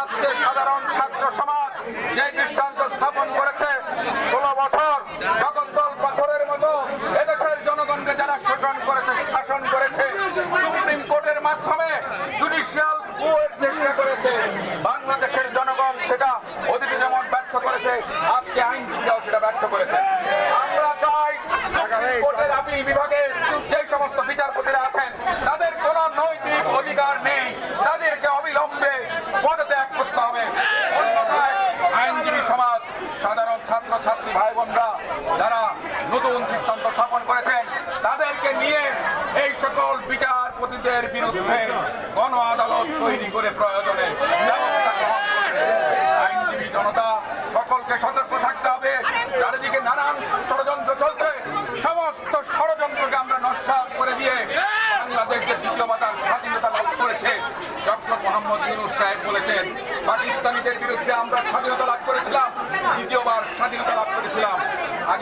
আজকে সাধারণ ছাত্র সমাজ যে দৃষ্টান্ত স্থাপন করেছে, ষোলো বছর জগদ্দল পাথরের মতো এদেশের জনগণকে যারা শোষণ করেছে, শাসন করেছে, সুপ্রিম কোর্টের মাধ্যমে জুডিশিয়াল কুয়ের চেষ্টা করেছে, বাংলাদেশের জনগণ সেটা অতীতে যেমন ব্যর্থ করেছে, আজকে আইনজীবীরাও সেটা ব্যর্থ করেছে। আমরা চাই সুপ্রিম কোর্টের বিভাগ ভাই বোনরা যারা নতুন দৃষ্টান্ত স্থাপন করেছেন, তাদেরকে নিয়ে এই সকল বিচারপতিদের বিরুদ্ধে গণ আদালত তৈরি করে প্রয়োজনে আইনজীবী জনতা সকলকে সতর্ক থাকতে হবে। চারিদিকে নানান ষড়যন্ত্র চলছে। সমস্ত ষড়যন্ত্রকে আমরা নস্বাত করে দিয়ে বাংলাদেশ যে দ্বিতীয়বার স্বাধীনতা লাভ করেছে। ডক্টর মোহাম্মদ ইউনুস সাহেব বলেছেন, পাকিস্তানিদের বিরুদ্ধে আমরা স্বাধীনতা লাভ করেছিলাম করেছিলাম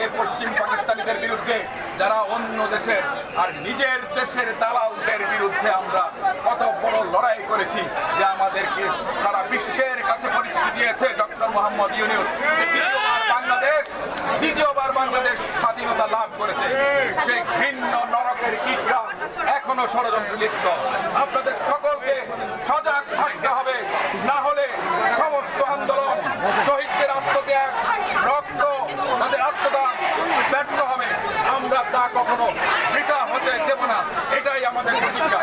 আগে পশ্চিম পাকিস্তানিদের বিরুদ্ধে, যারা অন্য দেশের আর নিজের দেশের দালালদের বিরুদ্ধে আমরা কত বড় লড়াই করেছি যে আমাদেরকে সারা বিশ্বের কাছে পরিচিতি দিয়েছে ডক্টর মোহাম্মদ দ্বিতীয়বার বাংলাদেশ দ্বিতীয়বার বাংলাদেশ স্বাধীনতা লাভ করেছে। সেই ভিন্ন নরকের কীটরা এখনও ষড়যন্ত্র লিপ্ত আপনাদের সকলকে সজাগ থাকতে হবে। আমরা তা কখনো বৃথা হতে দেব না। এটাই আমাদের প্রতিজ্ঞা।